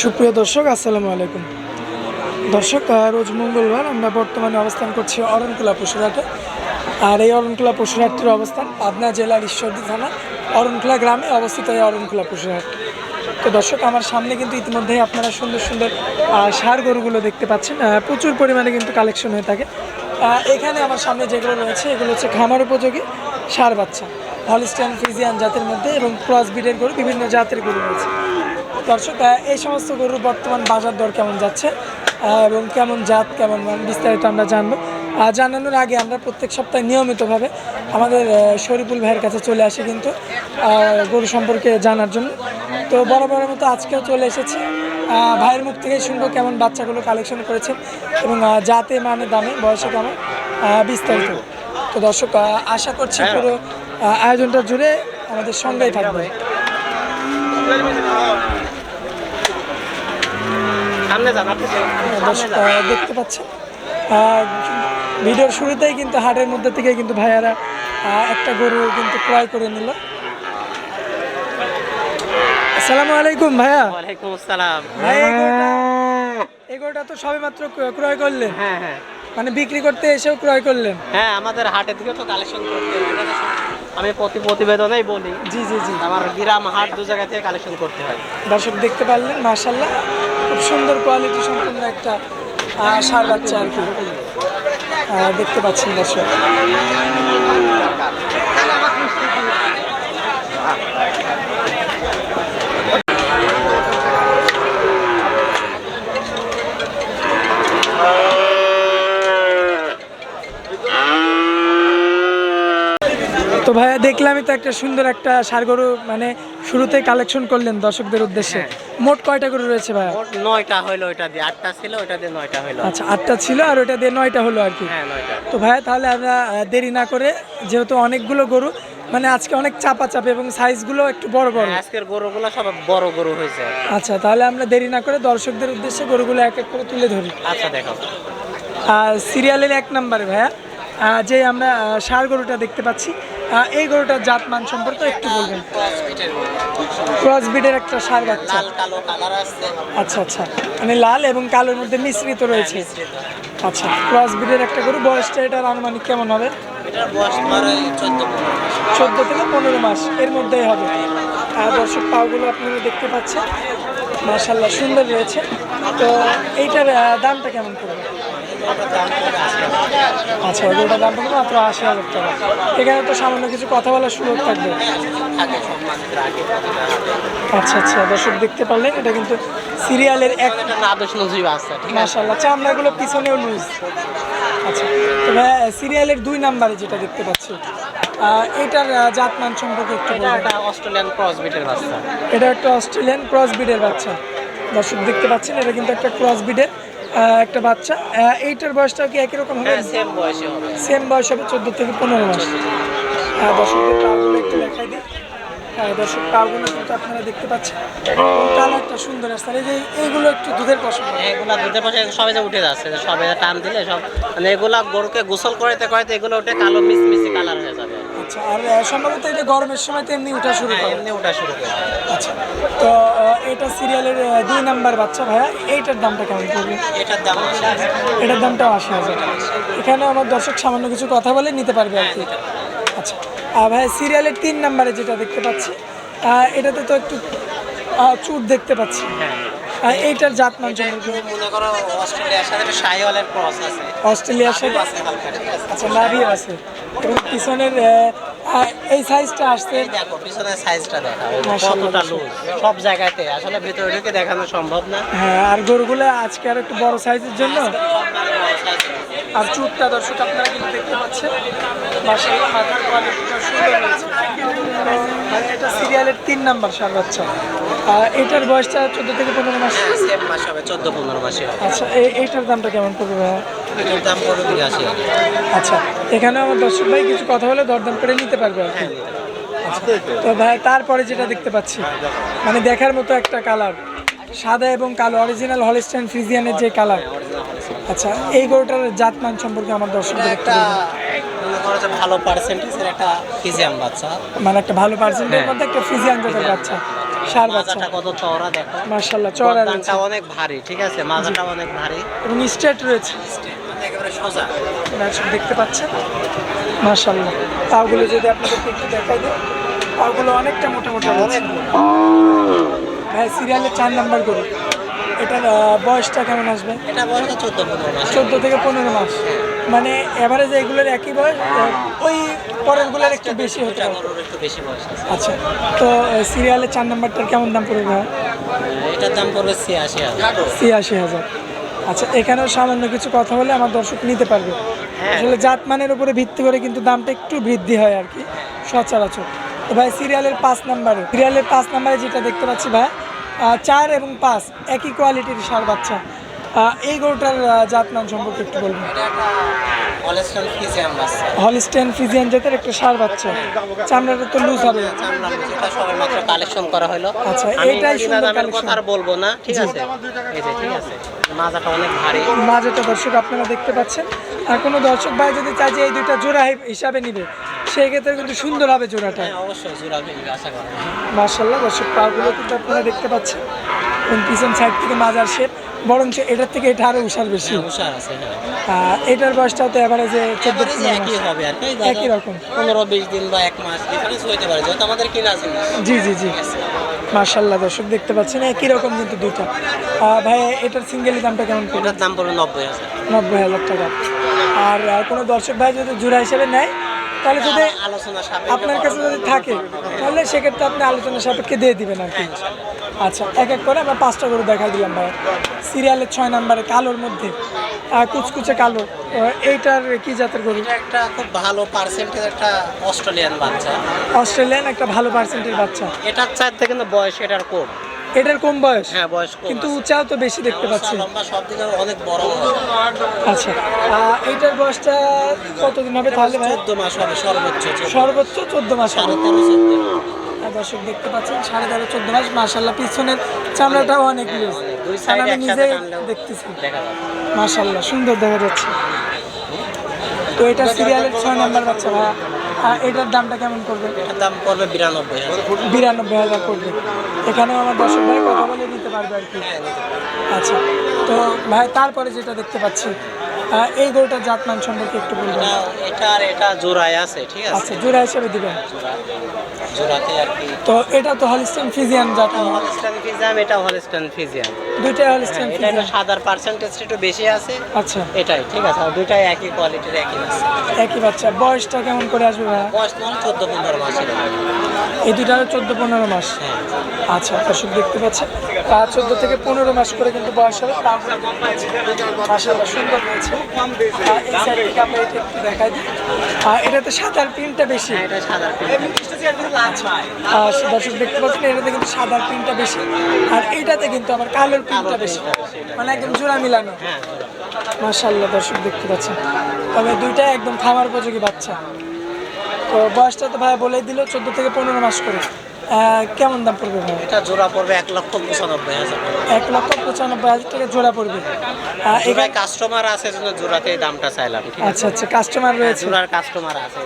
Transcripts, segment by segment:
সুপ্রিয় দর্শক, আসসালামু আলাইকুম। দর্শক রোজ মঙ্গলবার আমরা বর্তমানে অবস্থান করছি অরণকুলা পশুরহাটে। আর এই অরণকুলা পশুরহাটটির অবস্থান পাবনা জেলার ঈশ্বরদী থানা, অরণকুলা গ্রামে অবস্থিত এই অরণকুলা পশুরহাট। তো দর্শক, আমার সামনে কিন্তু ইতিমধ্যেই আপনারা সুন্দর সুন্দর সার গরুগুলো দেখতে পাচ্ছেন। প্রচুর পরিমাণে কিন্তু কালেকশন হয়ে থাকে। এখানে আমার সামনে যেগুলো রয়েছে, এগুলো হচ্ছে খামার উপযোগী সার বাচ্চা হলিস্টান ফ্রিজিয়ান জাতের মধ্যে এবং ক্রস বিডের গরু, বিভিন্ন জাতের গরু রয়েছে। দর্শক এই সমস্ত গরুর বর্তমান বাজার দর কেমন যাচ্ছে এবং কেমন জাত কেমন মান বিস্তারিত আমরা জানব। আর জানানোর আগে আমরা প্রত্যেক সপ্তাহে নিয়মিতভাবে আমাদের শরীফুল ভাইয়ের কাছে চলে আসি কিন্তু গরু সম্পর্কে জানার জন্য। তো বড় বড় মতো আজকেও চলে এসেছি। ভাইয়ের মুখ থেকেই শুনব কেমন বাচ্চাগুলো কালেকশন করেছেন এবং জাতে মানে দামে বয়সে কেমন বিস্তারিত। তো দর্শক আশা করছি পুরো আয়োজনটা জুড়ে আমাদের সঙ্গেই থাকবে সামনে যান আপনি দর্শক আহ, দেখতে পাচ্ছেন। ভিডিওর শুরুতেই কিন্তু হাটের মধ্যে থেকে কিন্তু ভাইয়ারা একটা গরু কিন্তু ক্রয় করে নিল। আসসালামু আলাইকুম ভাইয়া। ওয়ালাইকুম আসসালাম। গরুটা তো সবে মাত্র ক্রয় করলেন। হ্যাঁ হ্যাঁ। মানে বিক্রি করতে এসেও ক্রয় করলেন। হ্যাঁ আমাদের হাটে থেকে তো কালেকশন করতে আমি প্রতি প্রতিবেদনেই বলি জি জি জি। আমার গ্রাম হাট দু জায়গা থেকে কালেকশন করতে হয়। দর্শক দেখতে পারলেন মার্শাল্লাহ খুব সুন্দর কোয়ালিটি সম্পূর্ণ একটা সার বাচ্চা আর কি। দেখতে পাচ্ছেন দর্শক। তো ভাইয়া দেখলামই তো একটা সুন্দর একটা ষাড় গরু মানে শুরুতে কালেকশন করলেন দর্শকদের উদ্দেশ্যে। মোট কয়টা গরু রয়েছে ভাইয়া? মোট নয়টা হলো ওইটা দিয়ে আটটা ছিল ওইটা দিয়ে নয়টা হইল। আচ্ছা আটটা ছিল আর ওটা দিয়ে নয়টা হলো আর কি। হ্যাঁ নয়টা। তো ভাইয়া তাহলে আমরা দেরি না করে যেহেতু অনেকগুলো গরু মানে আজকে অনেক চাপা চাপে এবং সাইজগুলো একটু বড় বড়। হ্যাঁ, আজকের গরুগুলো সব বড় গরু হয়েছে। আচ্ছা তাহলে আমরা দেরি না করে দর্শকদের উদ্দেশ্যে গরুগুলো এক এক করে তুলে ধরি। আচ্ছা দেখো। সিরিয়ালের এক নম্বরে ভাইয়া। যে আমরা ষাঁড় গরুটা দেখতে পাচ্ছি। এই গরুটার জাত মান সম্পর্কে একটু বলবেন। ক্রস বিডের একটা ষাঁড় বাচ্চা। আচ্ছা আচ্ছা। মানে লাল এবং কালোর মধ্যে মিশ্রিত রয়েছে। আচ্ছা ক্রস বিডের একটা গরু বয়সটা এটার আনুমানিক কেমন হবে? চোদ্দ থেকে পনেরো মাস এর মধ্যেই হবে। আর দর্শক পাওগুলো আপনারা দেখতে পাচ্ছেন। মার্শাল্লাহ সুন্দর রয়েছে। তো এইটার দামটা কেমন পড়বে? আচ্ছা ওটার দাম পড়বে মাত্র আশি হাজার টাকা। এখানে তো সামান্য কিছু কথা বলার সুযোগ থাকবে। আচ্ছা আচ্ছা দর্শক দেখতে পারলেন এটা কিন্তু সিরিয়ালের এক আদর্শ নজিব আছে ঠিক চামড়াগুলো পিছনেও লুজ। আচ্ছা তবে সিরিয়ালের দুই নাম্বারে যেটা দেখতে পাচ্ছি এটার আহ, জাতমান সম্পর্কে একটু এটা অস্ট্রেলিয়ান ক্রস বিটের বাচ্চা। এটা একটা অস্ট্রেলিয়ান ক্রস বিডের বাচ্চা। দর্শক দেখতে পাচ্ছেন এটা কিন্তু একটা ক্রস বিডের একটা বাচ্চা। এইটার বয়সটা কি একই রকম হবে? হ্যাঁ সেম বয়সে হবে। সেম বয়স হবে চোদ্দ থেকে পনেরো মাস। হ্যাঁ দর্শকদের পাগুলো একটু দেখাই দিই। হ্যাঁ দর্শক পাগুলো কিন্তু আপনারা দেখতে পাচ্ছেন। কালারটা সুন্দর আসছে আর এই যে এইগুলো একটু দুধের পছন্দ এগুলা দুধের পাশে সবাই যে উঠে যাচ্ছে। সবাই টান দিলে সব মানে এগুলা গরুকে গোসল করাইতে করাইতে এগুলো উঠে কালো মিসমিসি কালার হয়ে যাবে। আচ্ছা আর সম্ভবত এটা গরমের সময় তো এমনি শুরু হ্যাঁ, করে। এমনি উঠা শুরু করে। আচ্ছা তো এটা সিরিয়ালের দুই নাম্বার বাচ্চা ভাইয়া এইটার দামটা কেমন পড়বে? এটার দাম এটার দামটাও আশি হাজার এখানে আমার দর্শক সামান্য কিছু কথা বলে নিতে পারবে আর কি। আচ্ছা আর ভাই সিরিয়ালের তিন নাম্বারে যেটা দেখতে পাচ্ছি এটাতে তো একটু চুট দেখতে পাচ্ছি। হ্যাঁ এইটার জাত মান মনে করো অস্ট্রেলিয়ার সাথে শাহিওয়ালের ক্রস আছে। অস্ট্রেলিয়ার সাথে? আছে আচ্ছা নাভিও আছে। এবং পিছনের এই সাইজটা আসতে দেখো পিছনের সাইজটা দেখো কতটা লুজ সব জায়গাতে। আসলে ভিতরে ঢুকে দেখানো সম্ভব না। হ্যাঁ আর গরুগুলো আজকে আর একটু বড় সাইজের জন্য সব মানে বড় size। আর চুটটা দর্শক আপনারা কিন্তু দেখতে পাচ্ছেন। মাশাআল্লাহ মাথার কোয়ালিটিটা সুন্দর হয়েছে। মানে এটা সিরিয়ালের তিন নাম্বার সার বাচ্চা। আর এটার বয়সটা চোদ্দ থেকে পনেরো মাস? হ্যাঁ মাস হবে চোদ্দ পনেরো মাসে আচ্ছা এই এইটার দামটা কেমন পড়বে ভাইয়া? এটার দাম পড়বে বিরাশি আচ্ছা এখানে আমার দর্শক ভাই কিছু কথা বলে দরদাম করে নিতে পারবে আর কি। আচ্ছা, তো ভাই তারপরে যেটা দেখতে পাচ্ছি মানে দেখার মতো একটা কালার সাদা এবং কালো অরিজিনাল হলিস্টাইন ফ্রিজিয়ানের যে কালার আচ্ছা এই গরুটার জাতমান সম্পর্কে আমার দর্শকদের একটু। মনে ভালো পার্সেন্টেজের একটা ফিজিয়াম বাচ্চা। মানে একটা ভালো পার্সেন্টের হ্যাঁ। মধ্যে একটা ফ্রিজিয়ান জাতের বাচ্চা ষাঁড় বাচ্চা। মাজাটা কত চওড়া দেখো। মার্শাল্লাহ চড়া রয়েছে। অনেক ভারী ঠিক আছে? মাজাটা অনেক ভারী। এবং স্ট্রেট রয়েছে। একেবারে সোজা। দর্শক দেখতে পাচ্ছেন? মার্শাল্লাহ পাগুলো যদি আপনাদেরকে একটু দেখাই দিই পাগুলো অনেকটা মোটা মোটা রয়েছে। ভাই সিরিয়ালের চার নাম্বার গরু। এটার বয়সটা কেমন আসবে? এটা বয়স চোদ্দ পনেরো মাস। চোদ্দ থেকে পনেরো মাস। মানে এভারেজ এগুলোর একই বয়স? ওই পরেরগুলোর একটু বেশি হতে একটু বেশি বয়স আছে। আচ্ছা তো সিরিয়ালের চার নাম্বারটার কেমন দাম পড়বে এটার দাম পড়বে ছিয়াশি হাজার। ছিয়াশি হাজার। আচ্ছা এখানেও সামান্য কিছু কথা বলে আমার দর্শক নিতে পারবে। হ্যাঁ। আসলে জাত মানের উপরে ভিত্তি করে কিন্তু দামটা একটু বৃদ্ধি হয় আর কি সচরাচর। তো ভাই সিরিয়ালের পাঁচ নাম্বারে সিরিয়ালের পাঁচ নাম্বারে যেটা দেখতে পাচ্ছি ভাই চার এবং পাঁচ একই কোয়ালিটির সার বাচ্চা। এই গরুটার আহ, জাতমান সম্পর্কে একটু বলবেন। হলিস্টেন ফিজিয়ান জাতের একটা সার বাচ্চা। চামড়াটা তো লুজ হবে। মাত্র কালেকশন করা হলো। আচ্ছা, এটাই সুন্দর। কথা আর বলব না ঠিক আছে? এই যে ঠিক আছে। মাজাটা অনেক ভারী। মাঝেটা দর্শক আপনারা দেখতে পাচ্ছেন। আর কোনো দর্শক ভাই যদি চায় যে এই দুইটা জোড়া হিসাবে নিবে সেই ক্ষেত্রে কিন্তু সুন্দর হবে জোড়াটা। হ্যাঁ অবশ্যই জোড়া আশা করা মার্শাল্লাহ দর্শক পাগুলো কিন্তু আপনারা দেখতে পাচ্ছেন। এবং পিছন সাইড থেকে মাজার শেপ বরঞ্চ এটার থেকে এটা আরও উষার বেশি। হ্যাঁ উষার আছে হ্যাঁ। এটার বয়সটাও তো এভারেজে চোদ্দ একই হবে আর কি একই রকম। পনেরো বিশ দিন বা এক মাস ডিফারেন্স হইতে পারে যেহেতু আমাদের কিনা জিনিস জি জি জি। মার্শাল্লাহ দর্শক দেখতে পাচ্ছেন একই রকম কিন্তু দুটো ভাই এটার সিঙ্গেলি দামটা কেমন এটার দাম পড়বে নব্বই হাজার। নব্বই হাজার টাকা। আর কোনো দর্শক ভাই যদি জোড়া হিসেবে নেয় তাহলে যদি আপনার কাছে যদি থাকে তাহলে সেক্ষেত্রে আপনি আলোচনা সাপেক্ষে দিয়ে দিবেন আর কি। আচ্ছা এক এক করে আমরা পাঁচটা করে দেখা দিলাম ভাই সিরিয়ালের ছয় নাম্বারে কালোর মধ্যে কুচকুচে কালো। এইটার কি জাতের গরু? একটা খুব ভালো পার্সেন্টেজ একটা অস্ট্রেলিয়ান বাচ্চা। অস্ট্রেলিয়ান একটা ভালো পার্সেন্টের বাচ্চা। এটার চাইতে কিন্তু বয়স এটার কম। এটার কম বয়স? হ্যাঁ বয়স কম কিন্তু। উঁচাও তো বেশি দেখতে পাচ্ছি। উঁচা, লম্বা সব দিকে অনেক বড় আচ্ছা এইটার বয়সটা কতদিন হবে তাহলে ভাই? চোদ্দ মাস হবে সর্বোচ্চ। সর্বোচ্চ চোদ্দ মাস হবে। আর দর্শক দেখতে পাচ্ছেন সাড়ে তেরো চোদ্দ মাস। মাসাল্লাহ পিছনের চামড়াটাও অনেক লুজ সাইডে আমি নিজেই দেখতেছি। মাশাল্লাহ সুন্দর দেখা যাচ্ছে। তো এটা সিরিয়ালের ছয় নাম্বার বাচ্চা ভাইয়া। এটার দামটা কেমন করবে এটার দাম পড়বে বিরানব্বই বিরানব্বই হাজার করবে এখানেও আমার দর্শক ভাই কথা বলে দিতে পারবে আর কি। আচ্ছা তো ভাই তারপরে যেটা দেখতে পাচ্ছি এই গরুটার জাতমান সম্পর্কে একটু বলবেন। এটা এটা আর এটা জোড়ায় আছে ঠিক আছে? আচ্ছা জোড়া হিসেবে দিবেন। জোড়া জোড়াতে আর কি। তো এটা তো হলিস্টেন ফিজিয়ান জাত। হলিস্টান ফিজিয়াম এটা হলিস্টান ফিজিয়াম দুইটাই হলিস্টেন এটা একটু সাদার পার্সেন্টেজটা একটু বেশি আছে। আচ্ছা। এটাই ঠিক আছে? আর দুইটাই একই কোয়ালিটির একই আছে একই বাচ্চা। বয়সটা কেমন করে আসবে ভাই বয়স তোমার চোদ্দ পনেরো মাসের এই দুইটারও চোদ্দ পনেরো মাস। হ্যাঁ আচ্ছা দর্শক দেখতে পাচ্ছেন তা চোদ্দ থেকে পনেরো মাস করে কিন্তু বয়স হবে মাসাল্লাহ সুন্দর রয়েছে আর এই সাইড থেকে আমরা এটা একটু দেখাই দিই। আর এটাতে সাদার প্রিন্টটা বেশি। হ্যাঁ আর দর্শক দেখতে পাচ্ছেন এটাতে কিন্তু সাদার প্রিন্টটা বেশি। আর এইটাতে কিন্তু আমার কালোর প্রিন্টটা বেশি। মানে একদম জোড়া মিলানো। হ্যাঁ মাসাল্লাহ দর্শক দেখতে পাচ্ছেন। তবে দুইটাই একদম খামার উপযোগী বাচ্চা। তো বয়সটা তো ভাই বলেই দিল চোদ্দ থেকে পনেরো মাস করে। কেমন দাম পড়বে ভাই? এটা জোড়া পড়বে এক লক্ষ পঁচানব্বই হাজার। এক লক্ষ পঁচানব্বই হাজার টাকা জোড়া পড়বে। এখানে কাস্টমার আছে জন্য জোড়াতে দামটা চাইলাম আচ্ছা আচ্ছা কাস্টমার রয়েছে। জোড়ার কাস্টমার আছে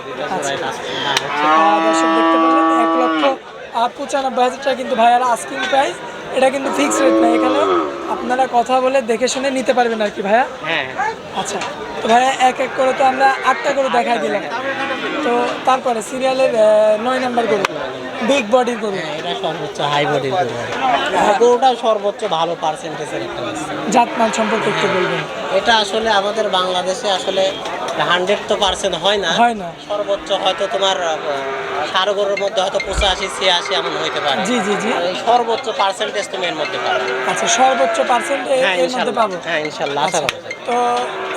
দর্শক দেখতে পারলেন এক লক্ষ পঁচানব্বই হাজার টাকা কিন্তু ভাইয়ার আস্কিং প্রাইস এটা কিন্তু ফিক্স রেট না এখানে আপনারা কথা বলে দেখে শুনে নিতে পারবেন আর কি ভাইয়া। হ্যাঁ আচ্ছা তো ভাইয়া এক এক করে তো আমরা আটটা করে দেখাই দিলাম। তো তারপরে সিরিয়ালের নয় নাম্বার গরু বিগ বডির গরু। হ্যাঁ, এটা সর্বোচ্চ হাই বডির গরু। গরুটাও সর্বোচ্চ ভালো পার্সেন্টেজের একটা আছে জাতমান সম্পর্কে একটু বলবেন। এটা আসলে আমাদের বাংলাদেশে আসলে হান্ড্রেড তো পার্সেন্ট হয় না। হয় না। সর্বোচ্চ হয়তো তোমার সারো গরুর মধ্যে হয়তো পঁচাশি ছিয়াশি এমন হইতে পারে। জি জি জি। সর্বোচ্চ পার্সেন্টেজ তুমি এর মধ্যে পাবে। আচ্ছা সর্বোচ্চ পার্সেন্ট হ্যাঁ এর মধ্যে পাবো? হ্যাঁ ইনশাল্লাহ আশা করা। যায় তো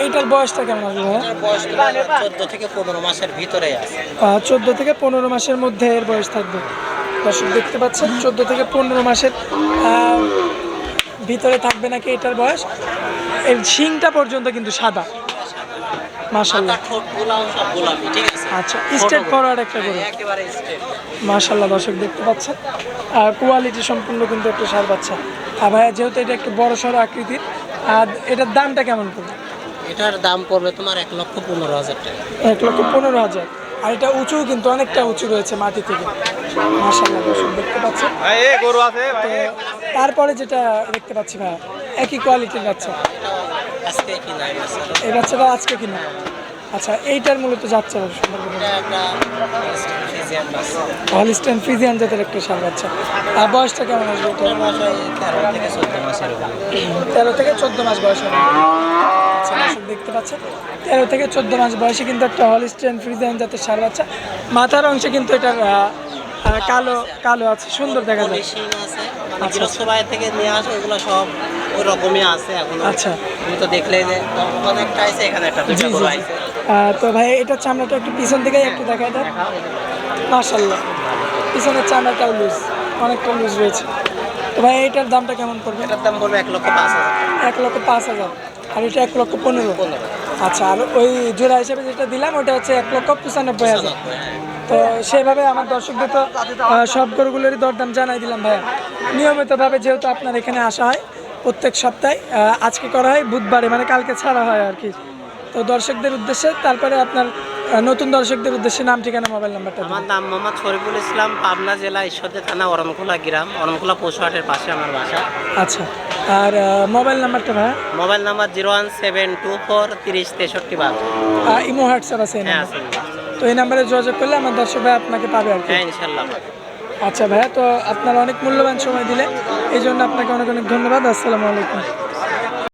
এইটার বয়সটা কেমন ভাইয়া? বয়স চোদ্দ থেকে পনেরো মাসের ভিতরেই আছে। চোদ্দ থেকে পনেরো মাসের মধ্যে এর বয়স থাকবে। দর্শক দেখতে পাচ্ছেন চোদ্দ থেকে পনেরো মাসের ভিতরে থাকবে নাকি এটার বয়স? এর শিংটা পর্যন্ত কিন্তু সাদা। আছে? আচ্ছা স্ট্রেট ফরওয়ার্ড একটা গরু হ্যাঁ, মাশাল্লাহ দর্শক দেখতে পাচ্ছেন। আর কোয়ালিটি সম্পূর্ণ কিন্তু একটা সার বাচ্চা। আর ভাইয়া যেহেতু এটা একটু বড় সড়ো আকৃতির আর এটার দামটা কেমন পড়বে? এটার দাম পড়বে তোমার এক লক্ষ পনেরো হাজার টাকা। এক লক্ষ পনেরো হাজার। আর এটা উঁচু কিন্তু অনেকটা উঁচু রয়েছে মাটি থেকে। মাসাল্লাহ দর্শক দেখতে পাচ্ছেন। গরু আছে তো তারপরে যেটা দেখতে পাচ্ছি ভাইয়া একই কোয়ালিটির বাচ্চা। এই বাচ্চাটা আজকে কিনা আচ্ছা এইটার মূলত যাচ্ছে করে ফিজিয়ান ফ্রিজিয়ান জাতের একটা সার বাচ্চা। আর বয়সটা কেমন আসবে তেরো থেকে চোদ্দ মাস বয়স হবে। আচ্ছা দেখতে পাচ্ছেন তেরো থেকে চোদ্দ মাস বয়সে কিন্তু একটা হলিস্টেন ফ্রিজিয়ান জাতের সার বাচ্চা। মাথার অংশে কিন্তু এটার কালো কালো আছে সুন্দর দেখা যায়। মানে আচ্ছা। গৃহস্থ থেকে নিয়ে আসে এগুলো সব ওই রকমই আছে এখন। আচ্ছা। তুমি তো দেখলে যে আছে এখানে একটা। আছে। তো ভাই এটার চামড়াটা একটু পিছন থেকে একটু দেখা দেয় মাশাল্লাহ পিছনের চামড়াটাও লুজ অনেকটা লুজ রয়েছে। তো ভাই এটার দামটা কেমন পড়বে? এটার দাম পড়বে এক লক্ষ পাঁচ হাজার। এক লক্ষ পাঁচ হাজার। আর এটা এক লক্ষ পনেরো। পনেরো। আচ্ছা আর ওই জোড়া হিসেবে যেটা দিলাম ওটা হচ্ছে এক লক্ষ পঁচানব্বই হাজার। তো সেভাবে আমার দর্শকদের তো সব গরুগুলোরই দরদাম জানাই দিলাম ভাইয়া। নিয়মিতভাবে যেহেতু আপনার এখানে আসা হয় প্রত্যেক সপ্তাহে আজকে করা হয় বুধবারে মানে কালকে ছাড়া হয় আর কি। তো দর্শকদের উদ্দেশ্যে তারপরে আপনার নতুন দর্শকদের উদ্দেশ্যে নাম ঠিকানা মোবাইল নাম্বারটা আমার নাম মোহাম্মদ শরীফুল ইসলাম পাবনা জেলা ঈশ্বরদী থানা অরমখোলা গ্রাম অরমখোলা পশুহাটের পাশে আমার বাসা। আচ্ছা আর মোবাইল নাম্বারটা ভাই mobile number zero one seven two four তিরিশ তেষট্টি বারো। ইমো হোয়াটসঅ্যাপ আছে হ্যাঁ আছে। তো এই নাম্বারে যোগাযোগ করলে আমার দর্শক ভাই আপনাকে পাবে আর কি। হ্যাঁ ইনশাল্লাহ। আচ্ছা ভাইয়া, তো আপনার অনেক মূল্যবান সময় দিলেন। এই জন্য আপনাকে অনেক অনেক ধন্যবাদ। আসসালামু আলাইকুম।